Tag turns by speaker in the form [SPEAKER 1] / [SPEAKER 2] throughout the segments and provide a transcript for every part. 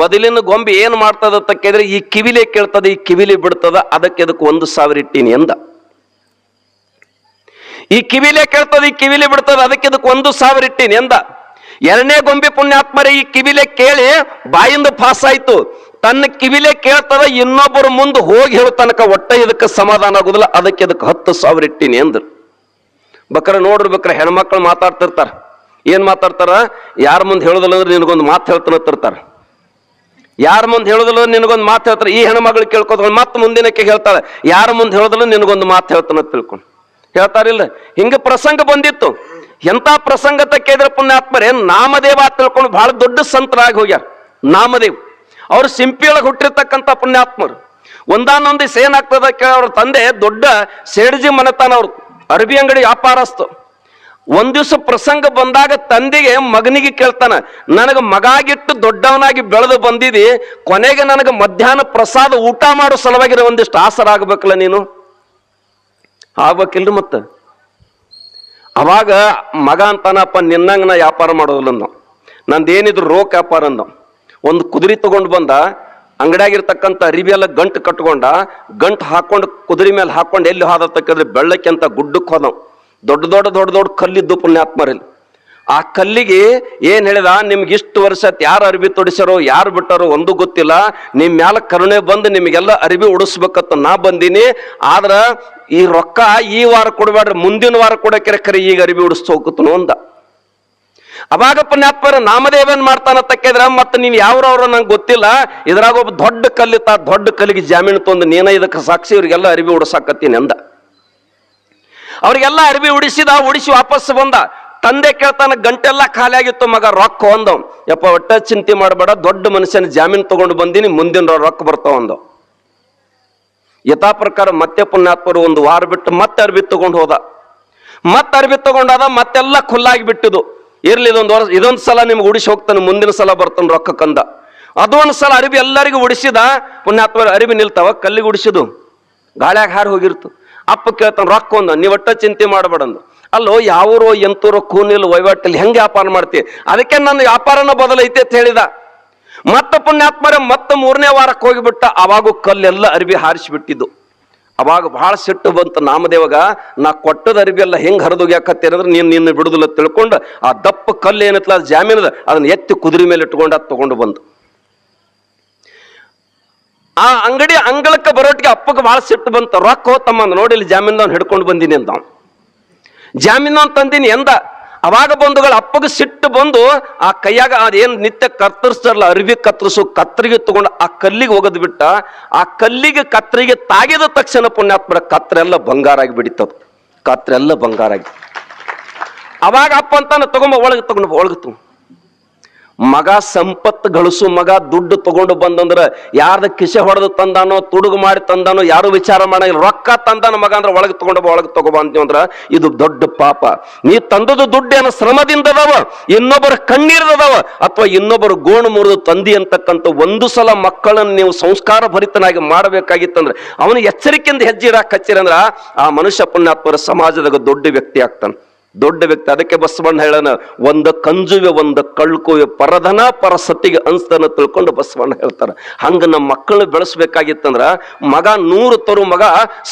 [SPEAKER 1] ಮೊದಲಿನ ಗೊಂಬೆ ಏನು ಮಾಡ್ತದ ಅಂತ ಕೇಳಿದ್ರೆ, ಈ ಕಿವಿಲೆ ಕೇಳ್ತದೆ, ಈ ಕಿವಿಲಿ ಬಿಡ್ತದ, ಅದಕ್ಕೆ ಅದಕ್ಕೆ ಒಂದು ಸಾವಿರ ಇಟ್ಟೀನಿ ಎಂದ. ಈ ಕಿವಿಲೆ ಕೇಳ್ತದ, ಈ ಕಿವಿಲಿ ಬಿಡ್ತದ, ಅದಕ್ಕೆ ಅದಕ್ಕೆ ಒಂದು ಸಾವಿರ ಇಟ್ಟೀನಿ ಎಂದ. ಎರಡನೇ ಗೊಂಬೆ ಪುಣ್ಯಾತ್ಮರೇ, ಈ ಕಿವಿಲೆ ಕೇಳಿ ಬಾಯಿಂದ ಪಾಸ್ ಆಯ್ತು. ತನ್ನ ಕಿವಿಲೆ ಕೇಳ್ತದ, ಇನ್ನೊಬ್ಬರು ಮುಂದೆ ಹೋಗಿ ಹೇಳೋ ತನಕ ಒಟ್ಟ ಇದಕ್ಕೆ ಸಮಾಧಾನ ಆಗುದಿಲ್ಲ, ಅದಕ್ಕೆ ಅದಕ್ಕೆ ಹತ್ತು ಸಾವಿರ ಇಟ್ಟೀನಿ ಎಂದ್ರು ಬಕ್ರ ನೋಡಿರ್ಬೇಕ್ರ ಹೆಣ್ಮಕ್ಳು ಮಾತಾಡ್ತಿರ್ತಾರ. ಏನ್ ಮಾತಾಡ್ತಾರ? ಯಾರ ಮುಂದೆ ಹೇಳುದಿಲ್ಲ ಅಂದ್ರೆ ನಿನಗೊಂದು ಮಾತು ಹೇಳ್ತಾನತ್ತಿರ್ತಾರ ಯಾರ ಮುಂದೆ ಹೇಳೋದಲ್ಲ ನಿನಗೊಂದು ಮಾತು ಹೇಳ್ತಾರೆ ಈ ಹೆಣ್ಮಗಳು ಕೇಳ್ಕೊತ ಮತ್ತೆ ಮುಂದಿನಕ್ಕೆ ಹೇಳ್ತಾಳೆ. ಯಾರ ಮುಂದೆ ಹೇಳೋದಲ್ಲ ನಿನಗೊಂದು ಮಾತು ಹೇಳ್ತಾನ ತಿಳ್ಕೊಂಡು. ಹೇಳ್ತಾರಿಲ್ಲ? ಹಿಂಗ ಪ್ರಸಂಗ ಬಂದಿತ್ತು. ಎಂತ ಪ್ರಸಂಗ ತಕ್ಕಿದ್ರೆ ಪುಣ್ಯಾತ್ಮರೇ ನಾಮದೇವ ತಿಳ್ಕೊಂಡು ಬಹಳ ದೊಡ್ಡ ಸಂತರಾಗಿ ಹೋಗ್ಯಾರ. ನಾಮದೇವ್. ಅವ್ರು ಸಿಂಪಿಯೊಳಗೆ ಹುಟ್ಟಿರ್ತಕ್ಕಂಥ ಪುಣ್ಯಾತ್ಮರು. ಒಂದಾನೊಂದು ಏನಾಗ್ತದ ಅವ್ರ ತಂದೆ ದೊಡ್ಡ ಸೇಡ್ಜಿ ಮನೆತನ ಅವ್ರು. ಅರಬಿ ಅಂಗಡಿ ವ್ಯಾಪಾರಸ್ತು ಒಂದ್ ದಿವಸ ಪ್ರಸಂಗ ಬಂದಾಗ ತಂದೆಗೆ ಮಗನಿಗೆ ಕೇಳ್ತಾನ, ನನಗೆ ಮಗಾಗಿಟ್ಟು ದೊಡ್ಡವನಾಗಿ ಬೆಳೆದು ಬಂದಿದಿ, ಕೊನೆಗೆ ನನಗೆ ಮಧ್ಯಾಹ್ನ ಪ್ರಸಾದ ಊಟ ಮಾಡೋ ಸಲುವಾಗಿ ಒಂದಿಷ್ಟು ಆಸರ ಆಗ್ಬೇಕಲ್ಲ ನೀನು? ಆಗ್ಬೇಕಿಲ್ರಿ ಮತ್ತ. ಅವಾಗ ಮಗ ಅಂತಾನಪ್ಪ, ನಿನ್ನಂಗ ನಾ ವ್ಯಾಪಾರ ಮಾಡೋದಿಲ್ಲ ಅಂದ ನಂದೇನಿದ್ರು ರೋಕ್ ವ್ಯಾಪಾರ ಅಂದ ಒಂದು ಕುದುರೆ ತಗೊಂಡು ಬಂದ, ಅಂಗಡಿಯಾಗಿರ್ತಕ್ಕಂಥ ಅರಿವಿ ಎಲ್ಲ ಗಂಟು ಕಟ್ಕೊಂಡ, ಗಂಟು ಹಾಕೊಂಡು ಕುದುರೆ ಮೇಲೆ ಹಾಕೊಂಡು ಎಲ್ಲಿ ಹಾದತಕ್ಕಂದ್ರೆ ಬೆಳ್ಳಕ್ಕೆ ಅಂತ ಗುಡ್ಡಕ್ಕೆ ಹೋದವ್. ದೊಡ್ಡ ದೊಡ್ಡ ದೊಡ್ಡ ದೊಡ್ಡ ಕಲ್ಲಿದ್ದು ಪುಣ್ಯಾತ್ಮರಲ್ಲಿ. ಆ ಕಲ್ಲಿಗೆ ಏನ್ ಹೇಳಿದ? ನಿಮ್ಗೆ ಇಷ್ಟು ವರ್ಷ ಯಾರು ಅರಿವಿ ತೊಡಿಸ್ಯಾರೋ, ಯಾರು ಬಿಟ್ಟಾರೋ ಒಂದು ಗೊತ್ತಿಲ್ಲ. ನಿಮ್ ಮ್ಯಾಲ ಕರುಣೆ ಬಂದು ನಿಮಗೆಲ್ಲ ಅರಿವಿ ಉಡಿಸ್ಬೇಕಂತ ನಾ ಬಂದೀನಿ. ಆದ್ರ ಈ ರೊಕ್ಕ ಈ ವಾರ ಕೊಡಬೇಡ್ರಿ, ಮುಂದಿನ ವಾರ ಕೊಡಕ್ಕೆ ಕರೆ ಈಗ ಅರಿವಿ ಉಡಿಸ್ತಾ ಹೋಗುತ್ತನು ಅಂದ. ಅವಾಗ ಪುಣ್ಯಾತ್ಮರ ನಾಮದೇವನ್ ಮಾಡ್ತಾನ ತಕ್ಕಿದ್ರ ಮತ್ತೆ ನೀವು ಯಾವ್ರವ್ರ ನಂಗೆ ಗೊತ್ತಿಲ್ಲ. ಇದ್ರಾಗ ಒಬ್ಬ ದೊಡ್ಡ ಕಲ್ಲಿತ್ತ, ದೊಡ್ಡ ಕಲ್ಲಿಗೆ ಜಾಮೀನು ತಂದು ನೀನ ಇದಕ್ಕೆ ಸಾಕ್ಷಿ, ಇವರಿಗೆಲ್ಲ ಅರಿವಿ ಉಡ್ಸಾಕತ್ತೀನಿ ಅಂದ. ಅವ್ರಿಗೆಲ್ಲ ಅರಿವಿ ಉಡಿಸಿದ, ಉಡಿಸಿ ವಾಪಸ್ ಬಂದ. ತಂದೆ ಕೇಳ್ತಾನ, ಗಂಟೆಲ್ಲ ಖಾಲಿ ಆಗಿತ್ತು ಮಗ, ರೊಕ್ಕ ಒಂದು. ಯಪ್ಪ, ಒಟ್ಟ ಚಿಂತೆ ಮಾಡಬೇಡ, ದೊಡ್ಡ ಮನುಷ್ಯನ ಜಾಮೀನು ತಗೊಂಡು ಬಂದಿನಿ, ಮುಂದಿನ ರೊಕ್ಕ ಬರ್ತಾವ ಒಂದು. ಯಥಾ ಪ್ರಕಾರ ಮತ್ತೆ ಪುಣ್ಯಾತ್ಮರು ಒಂದು ವಾರ ಬಿಟ್ಟು ಮತ್ತೆ ಅರ್ಬಿ ತಗೊಂಡು ಹೋದ. ಮತ್ತೆ ಅರ್ಬಿ ತಗೊಂಡಾದ ಮತ್ತೆಲ್ಲ ಖುಲ್ಲಾಗಿ ಬಿಟ್ಟಿದ್ದು. ಇರ್ಲಿ, ಇದೊಂದು ವರ್ಷ, ಇದೊಂದು ಸಲ ನಿಮ್ಗೆ ಉಡಿಸಿ ಹೋಗ್ತಾನೆ, ಮುಂದಿನ ಸಲ ಬರ್ತಾನೆ ರೊಕ್ಕ ಕಂದ. ಅದೊಂದು ಸಲ ಅರಿವಿ ಎಲ್ಲರಿಗೂ ಉಡಿಸಿದ, ಪುಣ್ಯಾತ್ಮರು ಅರಿವಿ ನಿಲ್ತಾವ, ಕಲ್ಲಿಗೆ ಉಡಿಸಿದು ಗಾಳ್ಯಾಗ ಹಾರಿ ಹೋಗಿರ್ತು. ಅಪ್ಪ ಕೇಳ್ತಾನೆ, ರೊಕ್ಕ ಒಂದು ನೀವು ಒಟ್ಟ ಚಿಂತೆ ಮಾಡಬೇಡಂದು. ಅಲ್ಲೋ, ಯಾವೂರೋ ಎಂತೂರೋ ಕೂನಿಲ್ ವಹಿವಾಟಲ್ಲಿ ಹೆಂಗೆ ವ್ಯಾಪಾರ ಮಾಡ್ತಿ? ಅದಕ್ಕೆ ನನ್ನ ವ್ಯಾಪಾರನ ಬದಲೈತೆ ಅಂತ ಹೇಳಿದ. ಮತ್ತ ಪುಣ್ಯಾತ್ಮರ ಮತ್ತೆ ಮೂರನೇ ವಾರಕ್ಕೆ ಹೋಗಿಬಿಟ್ಟ, ಅವಾಗೂ ಕಲ್ಲೆಲ್ಲ ಅರಿವಿ ಹಾರಿಸಿಬಿಟ್ಟಿದ್ದು. ಅವಾಗ ಬಹಳ ಸಿಟ್ಟು ಬಂತು, ನಾಮದೇವಗ, ನಾ ಕೊಟ್ಟದ ಅರಿವಿ ಎಲ್ಲ ಹೆಂಗ್ ಹರಿದೋಗ್ಯಾಕತ್ತೀರಂದ್ರೆ ನೀನ್ ನಿನ್ನ ಬಿಡುದಿಲ್ಲ ತಿಳ್ಕೊಂಡು, ಆ ದಪ್ಪ ಕಲ್ಲು ಏನಿತ್ತಲ್ಲ ಅದು ಜಾಮೀನದ ಅದನ್ನ ಎತ್ತಿ ಕುದುರೆ ಮೇಲೆ ಇಟ್ಕೊಂಡು ಅದು ತಗೊಂಡು ಬಂದು. ಆ ಅಂಗಡಿ ಅಂಗಳಕ್ಕೆ ಬರೋಟಿಗೆ ಅಪ್ಪಗೆ ಭಾಳ ಸಿಟ್ಟು ಬಂತು. ರೊಕ್ಕ ಹೋತಮ್ಮ ಅಂದ, ನೋಡಿ ಇಲ್ಲಿ ಜಾಮೀನ್ದವ್ನು ಹಿಡ್ಕೊಂಡು ಬಂದೀನಿ ಅಂತ ಜಾಮೀನ್ದವ್ನು ಜಾಮೀನು ತಂದೀನಿ ಎಂದ ಅವಾಗ ಬಂಧುಗಳ ಅಪ್ಪಗೆ ಸಿಟ್ಟು ಬಂದು ಆ ಕೈಯಾಗ ಅದೇನ್ ನಿತ್ಯ ಕತ್ತರಿಸ್ತಾರಲ್ಲ ಅರಿವಿ ಕತ್ತರಿಸು ಕತ್ತರಿಗೆ ತಗೊಂಡು ಆ ಕಲ್ಲಿಗೆ ಹೋಗದ್ ಬಿಟ್ಟ ಆ ಕಲ್ಲಿಗೆ ಕತ್ತರಿಗೆ ತಾಗಿದ ತಕ್ಷಣ ಪುಣ್ಯಾತ್ಮರ ಕತ್ರೆಲ್ಲ ಬಂಗಾರ ಆಗಿ ಬಿಡಿತದ. ಕತ್ರೆಲ್ಲ ಬಂಗಾರ ಆಗಿ. ಅವಾಗ ಅಪ್ಪ ಅಂತಾನ ತಗೊಂಬ ಒಳಗೆ ತಗೊಂಡು ಒಳಗೆ ತಗೊಂಡು ಮಗ ಸಂಪತ್ತು ಗಳಿಸು, ಮಗ ದುಡ್ಡು ತಗೊಂಡು ಬಂದಂದ್ರ ಯಾರ್ದ ಕಿಸೆ ಹೊಡೆದು ತಂದಾನೋ, ತುಡುಗು ಮಾಡಿ ತಂದಾನೋ, ಯಾರು ವಿಚಾರ ಮಾಡಂಗಿಲ್ಲ. ರೊಕ್ಕ ತಂದಾನ ಮಗ ಅಂದ್ರೆ ಒಳಗೆ ತಗೊಂಡು ಒಳಗೆ ತಗೊಬ ಅಂತೀವಿ ಅಂದ್ರ ಇದು ದೊಡ್ಡ ಪಾಪ. ನೀ ತಂದದ್ದು ದುಡ್ಡು ಏನೋ ಶ್ರಮದಿಂದ ಅದಾವ ಇನ್ನೊಬ್ಬರ ಕಣ್ಣೀರದವ ಅಥವಾ ಇನ್ನೊಬ್ಬರು ಗೋಣು ಮುರಿದು ತಂದಿ ಅಂತಕ್ಕಂಥ ಒಂದು ಸಲ ಮಕ್ಕಳನ್ನು ನೀವು ಸಂಸ್ಕಾರ ಭರಿತನಾಗಿ ಮಾಡಬೇಕಾಗಿತ್ತಂದ್ರೆ ಅವನು ಎಚ್ಚರಿಕೆಯಿಂದ ಹೆಜ್ಜೆ ಇಡಾಕ್ ಹಚ್ಚಿರಂದ್ರ ಆ ಮನುಷ್ಯ ಪುಣ್ಯಾತ್ಮರ ಸಮಾಜದಾಗ ದೊಡ್ಡ ವ್ಯಕ್ತಿ ಆಗ್ತಾನೆ. ದೊಡ್ಡ ವ್ಯಕ್ತಿ, ಅದಕ್ಕೆ ಬಸವಣ್ಣ ಹೇಳನ, ಒಂದ ಕಂಜುವೆ, ಒಂದ ಕಳ್ಕುವೆ, ಪರಧನ ಪರಸತಿಗೆ ಅನ್ಸ್ತನ ತಿಳ್ಕೊಂಡು ಬಸವಣ್ಣ ಹೇಳ್ತಾರ. ಹಂಗ ನಮ್ಮ ಮಕ್ಕಳನ್ನ ಬೆಳೆಸ್ಬೇಕಾಗಿತ್ತಂದ್ರ, ಮಗ ನೂರು ತರು ಮಗ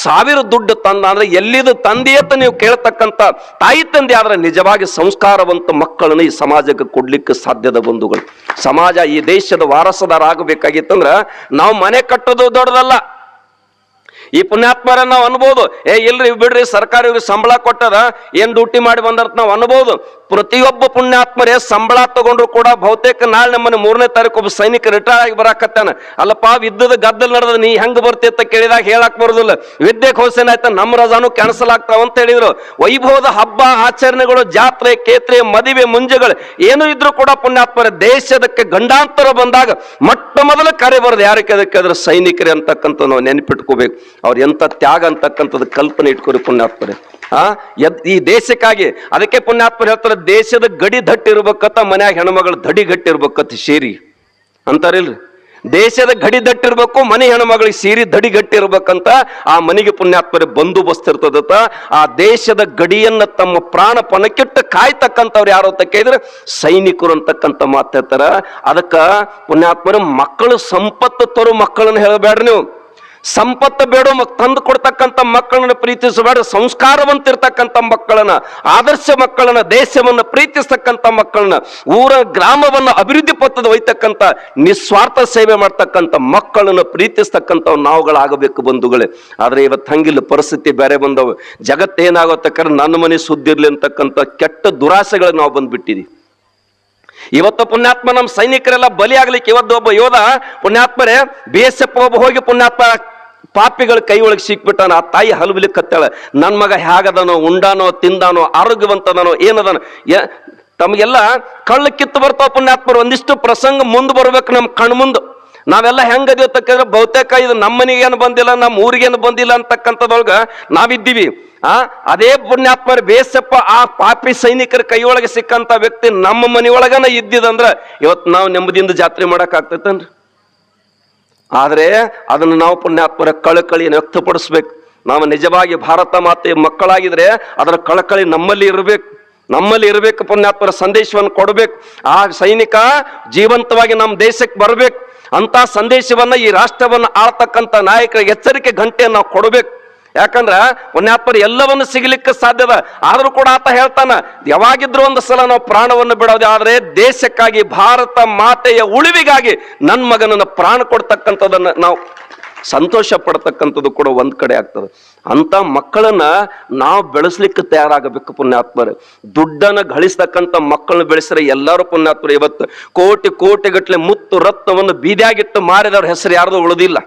[SPEAKER 1] ಸಾವಿರ ದುಡ್ಡು ತಂದ ಅಂದ್ರೆ ಎಲ್ಲಿದು ತಂದೆಯತ್ತ ನೀವು ಕೇಳ್ತಕ್ಕಂತ ತಾಯಿ ತಂದೆ ಆದ್ರೆ ನಿಜವಾಗಿ ಸಂಸ್ಕಾರವಂತ ಮಕ್ಕಳನ್ನ ಈ ಸಮಾಜಕ್ಕೆ ಕೊಡ್ಲಿಕ್ಕೆ ಸಾಧ್ಯದ ಬಂಧುಗಳು. ಸಮಾಜ ಈ ದೇಶದ ವಾರಸದಾರ ಆಗಬೇಕಾಗಿತ್ತಂದ್ರ, ನಾವು ಮನೆ ಕಟ್ಟೋದು ದೊಡ್ಡದಲ್ಲ. ಈ ಪುಣ್ಯಾತ್ಮರ ನಾವು ಅನ್ಬೋದು, ಏ, ಇಲ್ರಿ, ಬಿಡ್ರಿ ಸರ್ಕಾರ ಇವ್ರಿಗೆ ಸಂಬಳ ಕೊಟ್ಟದ, ಏನ್ ಡ್ಯೂಟಿ ಮಾಡಿ ಬಂದರ್ತ ನಾವು ಅನ್ಬೋದು. ಪ್ರತಿಯೊಬ್ಬ ಪುಣ್ಯಾತ್ಮರೇ ಸಂಬಳ ತಗೊಂಡ್ರು ಕೂಡ ಬಹುತೇಕ ನಾಳೆ ನಮ್ಮನೆ ಮೂರನೇ ತಾರೀಕು ಒಬ್ಬ ಸೈನಿಕ ರಿಟೈರ್ ಆಗಿ ಬರಾಕತ್ತಾನ. ಅಲ್ಲಪ್ಪ ವಿದ್ಯದ ಗದ್ದಲ್ ನಡೆದ ನೀ ಹೆಂಗ್ ಬರ್ತಿ? ಅಂತ ಕೇಳಿದಾಗ ಹೇಳಕ್ ಬರೋದಿಲ್ಲ. ವಿದ್ಯೆ ಘೋಷಣೆ ಆಯ್ತಾ, ನಮ್ಮ ರಜಾನು ಕ್ಯಾನ್ಸಲ್ ಆಗ್ತಾವ ಅಂತ ಹೇಳಿದ್ರು. ವೈಭವದ ಹಬ್ಬ, ಆಚರಣೆಗಳು, ಜಾತ್ರೆ, ಕೇತ್ರೆ, ಮದುವೆ, ಮುಂಜೆಗಳು, ಏನು ಇದ್ರು ಕೂಡ ಪುಣ್ಯಾತ್ಮರ ದೇಶದಕ್ಕೆ ಗಂಡಾಂತರ ಬಂದಾಗ ಮೊಟ್ಟ ಮೊದಲ ಕರೆ ಬರೋದು. ಯಾರಕ್ಕೆ ಅದಕ್ಕೆ? ಅದ್ರ ಸೈನಿಕರೇ ಅಂತಕ್ಕಂಥ ನಾವು ನೆನಪಿಟ್ಕೋಬೇಕು. ಅವ್ರು ಎಂಥ ತ್ಯಾಗ ಅಂತಕ್ಕಂಥದ್ದು ಕಲ್ಪನೆ ಇಟ್ಕೋರಿ ಪುಣ್ಯಾತ್ಮರೇ. ಆ? ಈ ದೇಶಕ್ಕಾಗಿ ಅದಕ್ಕೆ ಪುಣ್ಯಾತ್ಮರು ಹೇಳ್ತಾರೆ, ದೇಶದ ಗಡಿ ದಟ್ಟಿರ್ಬೇಕತ್ತ, ಮನ್ಯಾಗ ಹೆಣ್ಮಗಳು ದಡಿ ಗಟ್ಟಿ ಸೇರಿ. ಶೇರಿ ಅಂತಾರಿಲ್ರಿ? ದೇಶದ ಗಡಿ ದಟ್ಟಿರ್ಬೇಕು, ಮನೆ ಹೆಣ್ಮಗಳಿಗೆ ಸೇರಿ ದಡಿ ಗಟ್ಟಿರ್ಬೇಕಂತ ಆ ಮನೆಗೆ ಪುಣ್ಯಾತ್ಮರೇ ಬಂದೋಬಸ್ತ್ ಇರ್ತದತ್ತ. ಆ ದೇಶದ ಗಡಿಯನ್ನ ತಮ್ಮ ಪ್ರಾಣ ಪಣಕ್ಕಿಟ್ಟು ಕಾಯ್ತಕ್ಕಂಥವ್ರು ಯಾರು ಅಂತ ಕೇಳಿದ್ರೆ ಸೈನಿಕರು ಅಂತಕ್ಕಂಥ ಮಾತು ಹೇಳ್ತಾರ. ಅದಕ್ಕ ಪುಣ್ಯಾತ್ಮರು ಮಕ್ಕಳು ಸಂಪತ್ತು ತರು ಮಕ್ಕಳನ್ನ ಹೇಳಬೇಡ್ರಿ ನೀವು. ಸಂಪತ್ತು ಬೇಡ ತಂದು ಕೊಡ್ತಕ್ಕಂಥ ಮಕ್ಕಳನ್ನು ಪ್ರೀತಿಸಬೇಡ, ಸಂಸ್ಕಾರವಂತಿರ್ತಕ್ಕಂಥ ಮಕ್ಕಳನ್ನ, ಆದರ್ಶ ಮಕ್ಕಳನ್ನ, ದೇಶವನ್ನು ಪ್ರೀತಿಸ್ತಕ್ಕಂಥ ಮಕ್ಕಳನ್ನ, ಊರ ಗ್ರಾಮವನ್ನ ಅಭಿವೃದ್ಧಿ ಪಥದ ಒಯ್ತಕ್ಕಂಥ ನಿಸ್ವಾರ್ಥ ಸೇವೆ ಮಾಡ್ತಕ್ಕಂಥ ಮಕ್ಕಳನ್ನು ಪ್ರೀತಿಸ್ತಕ್ಕಂಥ ನಾವುಗಳಾಗಬೇಕು ಬಂಧುಗಳೇ. ಆದರೆ ಇವತ್ತು ಹಂಗಿಲ್ಲ, ಪರಿಸ್ಥಿತಿ ಬೇರೆ ಬಂದವು. ಜಗತ್ತೇನಾಗತ್ತಕ್ಕಂದ್ರೆ ನನ್ನ ಮನೆ ಸುದ್ದಿರ್ಲಿ ಅಂತಕ್ಕಂಥ ಕೆಟ್ಟ ದುರಾಸೆಗಳು ನಾವು ಬಂದ್ಬಿಟ್ಟಿದೀವಿ. ಇವತ್ತು ಪುಣ್ಯಾತ್ಮ ನಮ್ಮ ಸೈನಿಕರೆಲ್ಲ ಬಲಿ ಆಗ್ಲಿಕ್ಕೆ ಇವತ್ತು ಒಬ್ಬ ಯೋಧ, ಪುಣ್ಯಾತ್ಮರೇ, ಬಿ ಎಸ್ ಎಫ್ ಒಬ್ಬ ಹೋಗಿ ಪುಣ್ಯಾತ್ಮ ಪಾಪಿಗಳ ಕೈ ಒಳಗೆ ಸಿಕ್ಬಿಟ್ಟಾನ, ಆ ತಾಯಿ ಹಲುಬಿಲಿಕ್ಕೆ ಕತ್ತಾಳ. ನನ್ನ ಮಗ ಹೇಗದನೋ, ಉಂಡಾನೋ, ತಿಂದಾನೋ ಆರೋಗ್ಯವಂತನೋ ಏನದನ ತಮಗೆಲ್ಲ ಕಳ್ಳ ಕಿತ್ತು ಬರ್ತಾವ ಪುಣ್ಯಾತ್ಮರು, ಒಂದಿಷ್ಟು ಪ್ರಸಂಗ ಮುಂದೆ ಬರ್ಬೇಕು ನಮ್ಮ ಕಣ್ ಮುಂದೆ. ನಾವೆಲ್ಲ ಹೆಂಗದೀವಿ ಅಂತಕ್ಕಂದ್ರೆ, ಬಹುತೇಕ ಇದು ನಮ್ಮ ಮನೆಗೇನು ಬಂದಿಲ್ಲ, ನಮ್ಮ ಊರಿಗೇನು ಬಂದಿಲ್ಲ ಅಂತಕ್ಕಂಥದೊಳಗ ನಾವಿದ್ದೀವಿ. ಆ, ಅದೇ ಪುಣ್ಯಾತ್ಮರ ಬೇಸಪ್ಪ, ಆ ಪಾಪಿ ಸೈನಿಕರ ಕೈಯೊಳಗೆ ಸಿಕ್ಕಂಥ ವ್ಯಕ್ತಿ ನಮ್ಮ ಮನೆಯೊಳಗನ ಇದ್ದಿದಂದ್ರೆ ಇವತ್ತು ನಾವು ನೆಮ್ಮದಿಯಿಂದ ಜಾತ್ರೆ ಮಾಡಕ್ ಆಗ್ತೈತನ್ರಿ? ಆದ್ರೆ ಅದನ್ನು ನಾವು ಪುಣ್ಯಾತ್ಮರ ಕಳಕಳಿ ವ್ಯಕ್ತಪಡಿಸ್ಬೇಕು. ನಾವು ನಿಜವಾಗಿ ಭಾರತ ಮಾತೆಯ ಮಕ್ಕಳಾಗಿದ್ರೆ ಅದರ ಕಳಕಳಿ ನಮ್ಮಲ್ಲಿ ಇರಬೇಕು. ನಮ್ಮಲ್ಲಿ ಇರಬೇಕು ಪುಣ್ಯಾತ್ಮರ ಸಂದೇಶವನ್ನು ಕೊಡಬೇಕು. ಆ ಸೈನಿಕ ಜೀವಂತವಾಗಿ ನಮ್ಮ ದೇಶಕ್ಕೆ ಬರಬೇಕು. ಅಂತ ಸಂದೇಶವನ್ನ ಈ ರಾಷ್ಟ್ರವನ್ನು ಆಳ್ತಕ್ಕಂಥ ನಾಯಕರಿಗೆ ಎಚ್ಚರಿಕೆ ಘಂಟೆಯನ್ನು ನಾವು ಕೊಡಬೇಕು. ಯಾಕಂದ್ರ ಪುಣ್ಯಾತ್ಮರು ಎಲ್ಲವನ್ನು ಸಿಗಲಿಕ್ಕೆ ಸಾಧ್ಯದ. ಆದರೂ ಕೂಡ ಆತ ಹೇಳ್ತಾನ, ಯಾವಾಗಿದ್ರು ಒಂದು ಸಲ ನಾವು ಪ್ರಾಣವನ್ನು ಬಿಡೋದೇ ಆದರೆ ದೇಶಕ್ಕಾಗಿ, ಭಾರತ ಮಾತೆಯ ಉಳಿವಿಗಾಗಿ ನನ್ನ ಮಗನನ್ನು ಪ್ರಾಣ ಕೊಡ್ತಕ್ಕಂಥದನ್ನ ನಾವು ಸಂತೋಷ ಪಡ್ತಕ್ಕಂಥದ್ದು ಕೂಡ ಒಂದ್ ಕಡೆ ಆಗ್ತದೆ. ಅಂತ ಮಕ್ಕಳನ್ನ ನಾವು ಬೆಳೆಸ್ಲಿಕ್ಕೆ ತಯಾರಾಗಬೇಕು ಪುಣ್ಯಾತ್ಮರು. ದುಡ್ಡನ್ನ ಗಳಿಸ್ತಕ್ಕಂಥ ಮಕ್ಕಳನ್ನ ಬೆಳೆಸಿದ್ರೆ ಎಲ್ಲರೂ ಪುಣ್ಯಾತ್ಮರು. ಇವತ್ತು ಕೋಟಿ ಕೋಟಿ ಗಟ್ಲೆ ಮುತ್ತು ರತ್ನವನ್ನು ಬೀದಿಯಾಗಿಟ್ಟು ಮಾರಿದವ್ರ ಹೆಸರು ಯಾರ್ದು ಉಳಿದಿಲ್ಲ.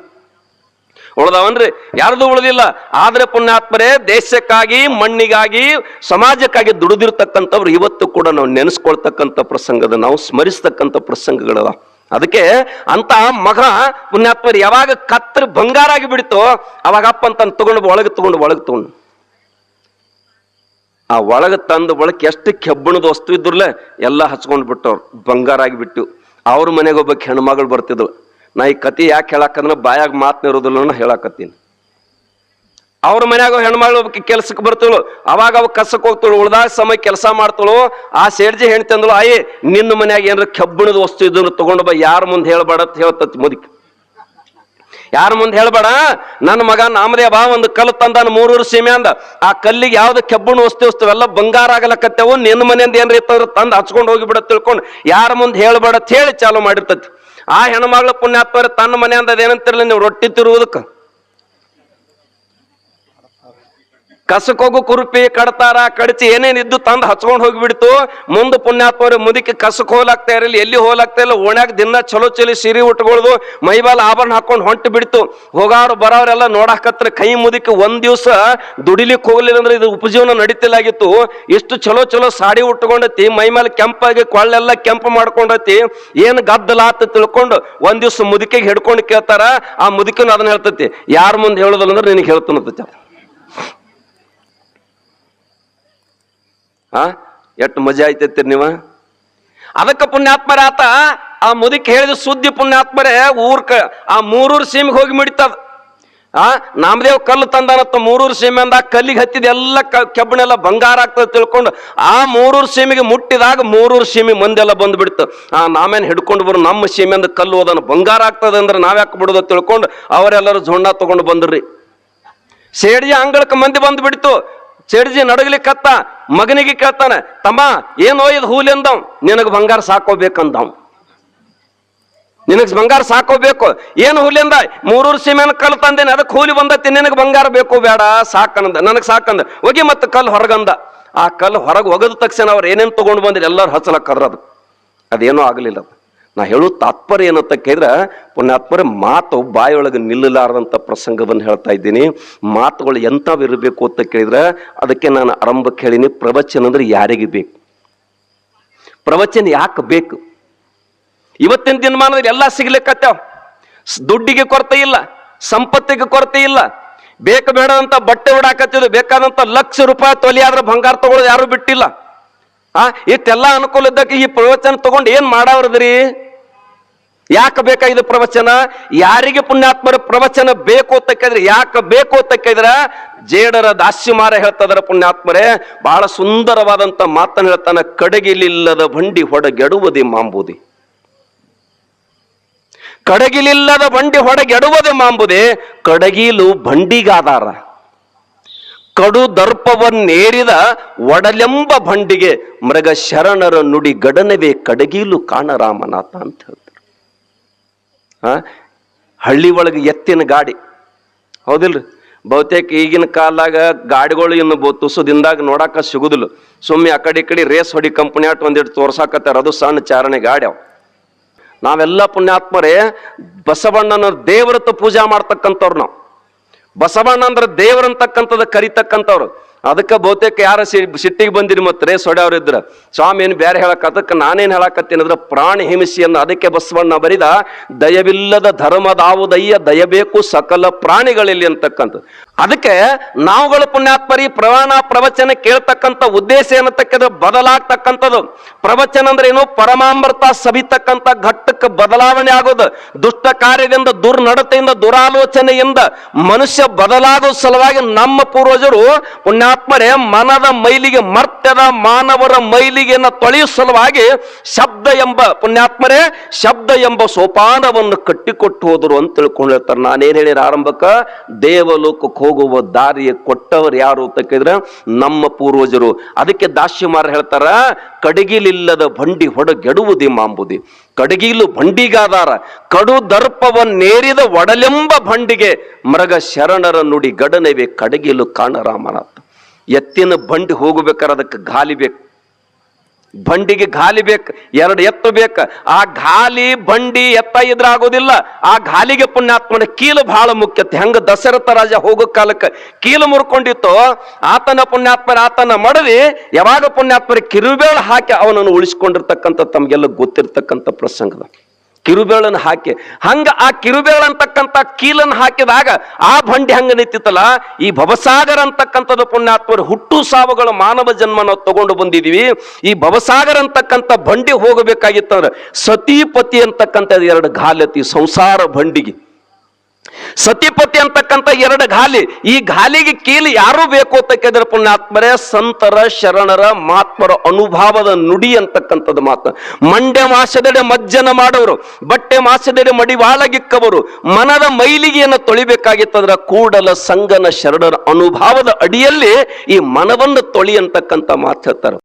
[SPEAKER 1] ಉಳ್ದವನ್ರಿ. ಯಾರ್ದು ಉಳಿದಿಲ್ಲ. ಆದ್ರೆ ಪುಣ್ಯಾತ್ಮರೇ ದೇಶಕ್ಕಾಗಿ, ಮಣ್ಣಿಗಾಗಿ, ಸಮಾಜಕ್ಕಾಗಿ ದುಡಿದಿರ್ತಕ್ಕಂಥವ್ರು ಇವತ್ತು ಕೂಡ ನಾವು ನೆನೆಸ್ಕೊಳ್ತಕ್ಕಂಥ ಪ್ರಸಂಗದ, ನಾವು ಸ್ಮರಿಸ್ತಕ್ಕಂಥ ಪ್ರಸಂಗಗಳವ. ಅದಕ್ಕೆ ಅಂತ ಮಗ ಪುಣ್ಯಾತ್ಮರು ಯಾವಾಗ ಕತ್ರ ಬಂಗಾರ ಆಗಿ ಬಿಡ್ತೋ, ಅವಾಗ ಅಪ್ಪ ಅಂತ ತಗೊಂಡು ಒಳಗೆ ತಗೊಂಡು ಒಳಗೆ ತಗೊಂಡು. ಆ ಒಳಗೆ ತಂದು ಒಳಗೆ ಎಷ್ಟು ಕೆಬ್ಬಣದ ವಸ್ತು ಇದ್ರಲ್ಲೇ ಎಲ್ಲ ಹಚ್ಕೊಂಡು ಬಿಟ್ಟವ್ರು. ಬಂಗಾರ ಆಗಿಬಿಟ್ಟು ಅವ್ರ ಮನೆಗೆ ಒಬ್ಬ ಹೆಣ್ಮಗಳು ಬರ್ತಿದ್ಳು. ನಾ ಈ ಕತಿ ಯಾಕೆ ಹೇಳಕ್ಕಂದ್ರೆ ಬಾಯಾಗ ಮಾತನಿರೋದಿಲ್ಲ ಹೇಳಕತ್ತೀನಿ. ಅವ್ರ ಮನ್ಯಾಗ ಹೆಣ್ಮಗಳು ಕೆಲ್ಸಕ್ಕೆ ಬರ್ತಳು, ಅವಾಗ ಅವ ಕಸಕ್ಕೆ ಹೋಗ್ತಳು, ಉಳ್ದಾಗ ಸಮಯ ಕೆಲಸ ಮಾಡ್ತಳು, ಆ ಸೇಡ್ಜಿ ಹೆಣ್ತಿ ಅಂದಳು ಆಯೇ, ನಿನ್ನ ಮನ್ಯಾಗ ಏನಾರ ಕೆಬ್ಬಣದ ವಸ್ತು ಇದನ್ನು ತಗೊಂಡು ಬಾ, ಯಾರ ಮುಂದೆ ಹೇಳ್ಬೇಡ ಅಂತ ಹೇಳ್ತತಿ ಮುದುಕಿ. ಯಾರ ಮುಂದೆ ಹೇಳ್ಬೇಡ? ನನ್ನ ಮಗ ನಾಮದೇ ಬಾ, ಒಂದು ಕಲ್ಲು ತಂದಾನ ಮೂರೂರು ಸೀಮೆ ಅಂದ. ಆ ಕಲ್ಲಿಗೆ ಯಾವ್ದು ಕೆಬ್ಬಣ ವಸ್ತು ವಸ್ತು ಎಲ್ಲ ಬಂಗಾರ ಆಗಲಕತ್ತೇವು, ನಿನ್ನ ಮನೆಯಿಂದ ಏನ್ರ ತಂದು ಹಚ್ಕೊಂಡು ಹೋಗಿಬಿಡ ತಿಳ್ಕೊಂಡು, ಯಾರ ಮುಂದೆ ಹೇಳ್ಬೇಡ ಅಂತ ಹೇಳಿ ಚಾಲು ಮಾಡಿರ್ತತಿ. ಆ ಹೆಣ್ಮಗಳ ಪುಣ್ಯಾತ್ಮರ ತನ್ನ ಮನೆ ಅಂದದ ಏನಂತಿರಲಿ ನೀವು ರೊಟ್ಟಿ ತಿರುವುದಕ್ಕೆ? ಕಸಕ್ ಹೋಗು ಕುರುಪಿ ಕಡ್ತಾರ, ಕಡಚಿ ಏನೇನ್ ಇದ್ದು ತಂದು ಹಚ್ಕೊಂಡು ಹೋಗಿಬಿಡ್ತು. ಮುಂದೆ ಪುಣ್ಯಾತ್ಮರು ಮುದುಕಿ ಕಸಕ್ ಹೋಲಾಗ್ತಾ ಇರಲಿ, ಎಲ್ಲಿ ಹೋಲಾಗ್ತಾ ಇಲ್ಲ ಓಣ್ಯಾಗ ದಿನ ಚಲೋ ಚಲಿ ಸಿರಿ ಉಟ್ಕೊಳ್ದು ಮೈಬಾಲ್ ಆಭರಣ ಹಾಕೊಂಡು ಹೊಂಟು ಬಿಡ್ತು. ಹೋಗಾರು ಬರೋರೆಲ್ಲ ನೋಡಾಕತ್ರ ಕೈ ಮುದುಕಿ ಒಂದ್ ದಿವಸ ದುಡಿಲಿಕ್ಕೆ ಹೋಗ್ಲಿಲ್ಲ ಅಂದ್ರೆ ಇದು ಉಪಜೀವನ ನಡೀತಿಲ್ಲಾಗಿತ್ತು. ಇಷ್ಟು ಚಲೋ ಚಲೋ ಸಾಡಿ ಉಟ್ಕೊಂಡತಿ, ಮೈ ಮೇಲೆ ಕೆಂಪಾಗಿ ಕೊಳ್ಳೆಲ್ಲ ಕೆಂಪು ಮಾಡ್ಕೊಂಡತಿ. ಏನ್ ಗದ್ದಲಾತ ತಿಳ್ಕೊಂಡು ಒಂದ್ ದಿವ್ಸ ಮುದುಕಿಗೆ ಹಿಡ್ಕೊಂಡು ಕೇಳ್ತಾರ, ಆ ಮುದುಕಿನ ಅದನ್ನ ಹೇಳ್ತತಿ. ಯಾರ ಮುಂದೆ ಹೇಳೋದಿಲ್ಲ ಅಂದ್ರೆ ನಿನಗೆ ಹೇಳ್ತಾನಂತ ಆ ಎಷ್ಟು ಮಜಾ ಆಯ್ತೈತಿ ನೀವ? ಅದಕ್ಕೆ ಪುಣ್ಯಾತ್ಮರ ಆತ, ಆ ಮುದಕ್ಕೆ ಹೇಳಿದ ಸುದ್ದಿ ಪುಣ್ಯಾತ್ಮರೇ ಊರ್ ಆ ಮೂರೂರು ಸೀಮೆಗೆ ಹೋಗಿ ಮಿಡಿತದ. ಆ, ನಾಮದೇವ್ ಕಲ್ಲು ತಂದಾನತ್ತ ಮೂರೂರು ಸೀಮೆ ಅಂದ ಕಲ್ಲಿಗೆ ಹತ್ತಿದ ಎಲ್ಲ ಕ- ಕೆಬ್ಬಣೆಲ್ಲ ಬಂಗಾರ ಆಗ್ತದೆ ತಿಳ್ಕೊಂಡು, ಆ ಮೂರೂರು ಸೀಮೆಗೆ ಮುಟ್ಟಿದಾಗ ಮೂರೂರು ಸೀಮೆ ಮಂದೆಲ್ಲ ಬಂದ್ಬಿಡ್ತು. ಆ, ನಾಮೇನ್ ಹಿಡ್ಕೊಂಡು ಬರು, ನಮ್ಮ ಸೀಮೆ ಅಂದ ಕಲ್ಲು ಹೋದನ, ಬಂಗಾರ ಆಗ್ತದೆ ಅಂದ್ರೆ ನಾವ್ಯಾಕೆ ಬಿಡುದ ತಿಳ್ಕೊಂಡು, ಅವರೆಲ್ಲರೂ ಜೊಂಡ ತಗೊಂಡು ಬಂದ್ರಿ. ಸೇಡಿಯ ಅಂಗಳಕ್ಕೆ ಮಂದಿ ಬಂದು ಬಿಡ್ತು ಸೇಡ್ಜಿ ಕತ್ತ, ಮಗನಿಗೆ ಕೇಳ್ತಾನ, ತಮ್ಮ, ಏನು ಇದು ಹೂಲಿ ಅಂದವ್ ನಿನಗೆ ಬಂಗಾರ ಸಾಕೋಬೇಕಂದವ್. ನಿನಗೆ ಬಂಗಾರ ಸಾಕೋಬೇಕು, ಏನು ಹುಲಿ ಅಂದ ಮೂರೂರು ಸೀಮೆನ ಕಲ್ಲು ತಂದೇನೆ ಅದಕ್ಕೆ ಹೂಲಿ ಬಂದತಿ, ನಿನಗೆ ಬಂಗಾರ ಬೇಕು, ಬೇಡ ಸಾಕಂದ ನನಗೆ ಸಾಕಂದ. ಹೋಗಿ ಮತ್ತೆ ಕಲ್ಲು ಹೊರಗಂದ. ಆ ಕಲ್ಲು ಹೊರಗೆ ಒಗದ ತಕ್ಷಣ ಅವ್ರು ಏನೇನು ತಗೊಂಡು ಬಂದಿರಿ, ಎಲ್ಲರೂ ಹಚ್ಚಲಕ್ಕದ್ರ ಅದು ಅದೇನೂ ಆಗಲಿಲ್ಲ. ನಾ ಹೇಳೋ ತಾತ್ಪರ್ಯ ಏನಂತ ಕೇಳಿದ್ರೆ, ಪುಣ್ಯಾತ್ಮರ, ಮಾತು ಬಾಯೊಳಗೆ ನಿಲ್ಲಲಾರದಂಥ ಪ್ರಸಂಗವನ್ನು ಹೇಳ್ತಾ ಇದ್ದೀನಿ. ಮಾತುಗಳು ಎಂಥವಿರಬೇಕು ಅಂತ ಕೇಳಿದ್ರೆ, ಅದಕ್ಕೆ ನಾನು ಆರಂಭಕ್ಕೆ ಹೇಳಿನಿ, ಪ್ರವಚನ ಅಂದ್ರೆ ಯಾರಿಗೆ ಬೇಕು? ಪ್ರವಚನ ಯಾಕೆ ಬೇಕು? ಇವತ್ತಿನ ದಿನಮಾನದಲ್ಲಿ ಎಲ್ಲ ಸಿಗ್ಲಿಕ್ಕತ್ತಾವ ದುಡ್ಡಿಗೆ ಕೊರತೆ ಇಲ್ಲ, ಸಂಪತ್ತಿಗೆ ಕೊರತೆ ಇಲ್ಲ. ಬೇಕು ಬೇಡ ಅಂತ ಬಟ್ಟೆ ಹೊಡಾಕತ್ತಿದ್ರು ಬೇಕಾದಂತ ಲಕ್ಷ ರೂಪಾಯಿ ತೊಲಿ ಆದ್ರೆ ಬಂಗಾರ ತಗೊಳ್ಳೋದು ಯಾರು ಬಿಟ್ಟಿಲ್ಲ. ಆ, ಇಷ್ಟೆಲ್ಲ ಅನುಕೂಲ ಇದ್ದಕ್ಕೆ ಈ ಪ್ರವಚನ ತಗೊಂಡು ಏನ್ ಮಾಡವ್ರದ್ರಿ? ಯಾಕೆ ಬೇಕಾಗಿದೆ ಪ್ರವಚನ? ಯಾರಿಗೆ ಪುಣ್ಯಾತ್ಮರ ಪ್ರವಚನ ಬೇಕು ಅಂತ ಕೇಳಿದ್ರೆ, ಯಾಕೆ ಬೇಕು ಅಂತ ಕೇಳಿದ್ರೆ, ಜೇಡರ ದಾಸ್ಯಮಾರ ಹೇಳ್ತದರ ಪುಣ್ಯಾತ್ಮರೇ, ಬಹಳ ಸುಂದರವಾದಂತ ಮಾತನ್ನು ಹೇಳ್ತಾನೆ, ಕಡಗಿಲಿಲ್ಲದ ಬಂಡಿ ಹೊಡಗೆಡುವುದೇ ಮಾಂಬುದಿ. ಕಡಗಿಲಿಲ್ಲದ ಬಂಡಿ ಹೊಡಗೆಡುವುದೇ ಮಾಂಬುದೇ, ಕಡಗಿಲು ಬಂಡಿಗಾದಾರ. ಕಡು ದರ್ಪವನ್ನೇರಿದ ಒಡಲೆಂಬ ಬಂಡಿಗೆ ಮೃಗ ಶರಣರ ನುಡಿ ಗಡನವೇ ಕಡಗಿಲು ಕಾಣರಾಮನಾಥ ಅಂತ ಆ ಹಳ್ಳಿ ಒಳಗೆ ಎತ್ತಿನ ಗಾಡಿ. ಹೌದಿಲ್ರಿ? ಬಹುತೇಕ ಈಗಿನ ಕಾಲಾಗ ಗಾಡಿಗಳು ಇನ್ನು ತುಸುದಿಂದಾಗ ನೋಡಾಕ ಸಿಗುದಿಲ್ಲ. ಸುಮ್ಮನೆ ಆ ಕಡೆ ಕಡೆ ರೇಸ್ ಹೊಡಿ ಕಂಪನಿ ಆಟ ಒಂದಿಟ್ಟು ತೋರ್ಸಾಕತ್ತಾರ. ಅದು ಸಣ್ಣ ಚಾರಣೆ ಗಾಡಿ ಅವು. ನಾವೆಲ್ಲ ಪುಣ್ಯಾತ್ಮರೇ, ಬಸವಣ್ಣನ ದೇವರತ್ತ ಪೂಜಾ ಮಾಡ್ತಕ್ಕಂಥವ್ರು ನಾವು. ಬಸವಣ್ಣ ಅಂದ್ರೆ ದೇವರಂತಕ್ಕಂಥದ್ದು ಕರಿತಕ್ಕಂಥವ್ರು. ಅದಕ್ಕೆ ಬಹುತೇಕ ಯಾರ ಸಿಟ್ಟಿಗೆ ಬಂದಿರಿ ಮತ್ತೆ ಸೊಡೆ ಇದ್ರ. ಸ್ವಾಮಿ ಏನು ಬೇರೆ ಅದಕ್ಕೆ ನಾನೇನು ಹೇಳಕತ್ತೀನಿ ಅಂದ್ರೆ ಪ್ರಾಣ ಹಿಂಸೆಯನ್ನು ಅದಕ್ಕೆ ಬಸವಣ್ಣ ಬರಿದ, ದಯವಿಲ್ಲದ ಧರ್ಮದಾವುದಯ್ಯ, ದಯಬೇಕು ಸಕಲ ಪ್ರಾಣಿಗಳಲ್ಲಿ ಅಂತಕ್ಕಂಥ ಅದಕ್ಕೆ ನಾವುಗಳು ಪುಣ್ಯಾತ್ಮರಿ ಪ್ರವಾಣ ಪ್ರವಚನ ಕೇಳ್ತಕ್ಕಂಥ ಉದ್ದೇಶ ಏನತಕ್ಕಂದ್ರೆ ಬದಲಾಗ್ತಕ್ಕಂಥದ್ದು. ಪ್ರವಚನ ಅಂದ್ರೆ ಏನು? ಪರಮಾಮೃತ ಸವಿತಕ್ಕಂಥ ಘಟ್ಟಕ್ಕೆ ಬದಲಾವಣೆ ಆಗೋದು. ದುಷ್ಟ ಕಾರ್ಯದಿಂದ, ದುರ್ನಡತೆಯಿಂದ, ದುರಾಲೋಚನೆಯಿಂದ ಮನುಷ್ಯ ಬದಲಾಗೋ ಸಲುವಾಗಿ ನಮ್ಮ ಪೂರ್ವಜರು ಪುಣ್ಯಾತ್ಮರೇ ಮನದ ಮೈಲಿಗೆ, ಮರ್ತ್ಯದ ಮಾನವರ ಮೈಲಿಗೆಯನ್ನು ತೊಳೆಯುವ ಸಲುವಾಗಿ ಶಬ್ದ ಎಂಬ ಪುಣ್ಯಾತ್ಮರೇ, ಶಬ್ದ ಎಂಬ ಸೋಪಾನವನ್ನು ಕಟ್ಟಿಕೊಟ್ಟು ಹೋದರು ಅಂತ ತಿಳ್ಕೊಂಡಿರ್ತಾರೆ ನಾನೇನ್ ಹೇಳಿರ ಆರಂಭಕ್ಕ? ದೇವಲೋಕಕ್ಕೆ ಹೋಗುವ ದಾರಿಯ ಕೊಟ್ಟವರು ಯಾರು ಅಂತ ಕೇಳಿದ್ರೆ ನಮ್ಮ ಪೂರ್ವಜರು. ಅದಕ್ಕೆ ದಾಸ್ಯಮಾರ ಹೇಳ್ತಾರ, ಕಡಗಿಲಿಲ್ಲದ ಬಂಡಿ ಹೊಡಗೆಡುವುದಿ ಮಾಂಬುದಿ. ಕಡಗಿಲು ಬಂಡಿಗಾದಾರ ಕಡು ದರ್ಪವನ್ನೇರಿದ ಒಡಲೆಂಬ ಬಂಡಿಗೆ ಮರಗ ಶರಣರ ನುಡಿ ಗಡನೆವೆ ಕಡಗಿಲು ಕಾಣರಾಮನಾಥ. ಎತ್ತಿನ ಬಂಡಿ ಹೋಗಬೇಕಾದ್ರೆ ಅದಕ್ಕೆ ಗಾಲಿ ಬೇಕು. ಬಂಡಿಗೆ ಗಾಲಿ ಬೇಕು, ಎರಡು ಎತ್ತು ಬೇಕು. ಆ ಗಾಲಿ ಬಂಡಿ ಎತ್ತ ಇದ್ರ ಆಗೋದಿಲ್ಲ. ಆ ಗಾಲಿಗೆ ಪುಣ್ಯಾತ್ಮನ ಕೀಲು ಬಹಳ ಮುಖ್ಯತೆ ಹೆಂಗ ದಶರಥ ರಾಜ ಹೋಗೋ ಕಾಲಕ್ಕೆ ಕೀಲು ಮುರ್ಕೊಂಡಿತ್ತು, ಆತನ ಪುಣ್ಯಾತ್ಮರ ಆತನ ಮಡವಿ ಯಾವಾಗ ಪುಣ್ಯಾತ್ಮರ ಕಿರುಬೇಳು ಹಾಕಿ ಅವನನ್ನು ಉಳಿಸ್ಕೊಂಡಿರ್ತಕ್ಕಂಥ ತಮಗೆಲ್ಲ ಗೊತ್ತಿರ್ತಕ್ಕಂಥ ಪ್ರಸಂಗದ. ಕಿರುಬೇಳನ್ನು ಹಾಕಿ, ಹಂಗ ಆ ಕಿರುಬೇಳ ಅಂತಕ್ಕಂಥ ಕೀಲನ್ನು ಹಾಕಿದಾಗ ಆ ಬಂಡಿ ಹಂಗ ನಿಂತಿತ್ತಲ್ಲ? ಈ ಭವಸಾಗರ ಅಂತಕ್ಕಂಥದ್ದು ಪುಣ್ಯಾತ್ಮರು ಹುಟ್ಟು ಸಾವುಗಳ ಮಾನವ ಜನ್ಮ ನಾವು ತಗೊಂಡು ಬಂದಿದೀವಿ. ಈ ಭವಸಾಗರ ಅಂತಕ್ಕಂಥ ಬಂಡಿ ಹೋಗಬೇಕಾಗಿತ್ತಂದ್ರೆ ಸತೀಪತಿ ಅಂತಕ್ಕಂಥದ್ದು ಎರಡು ಘಾಲತಿ ಸಂಸಾರ ಬಂಡಿಗೆ ಸತಿಪತಿ ಅಂತಕ್ಕಂಥ ಎರಡು ಗಾಲಿ ಈ ಗಾಲಿಗೆ ಕೀಲಿ ಯಾರು ಬೇಕು ಅಂತ ಕೇಳಿದ್ರೆ ಪುಣ್ಯಾತ್ಮರೇ ಸಂತರ, ಶರಣರ, ಮಾತ್ಮರ ಅನುಭವದ ನುಡಿ ಅಂತಕ್ಕಂಥದ್ದು ಮಾತು. ಮಂಡ್ಯ ಮಾಸದೆಡೆ ಮಜ್ಜನ ಮಾಡೋರು, ಬಟ್ಟೆ ಮಾಸದೆಡೆ ಮಡಿವಾಳಗಿಕ್ಕವರು, ಮನದ ಮೈಲಿಗೆಯನ್ನು ತೊಳಿಬೇಕಾಗಿತ್ತಂದ್ರೆ ಕೂಡಲ ಸಂಗನ, ಶರಣರ ಅನುಭವದ ಅಡಿಯಲ್ಲಿ ಈ ಮನವನ್ನು ತೊಳಿ ಅಂತಕ್ಕಂಥ ಮಾತು ಹೇಳ್ತಾರೆ.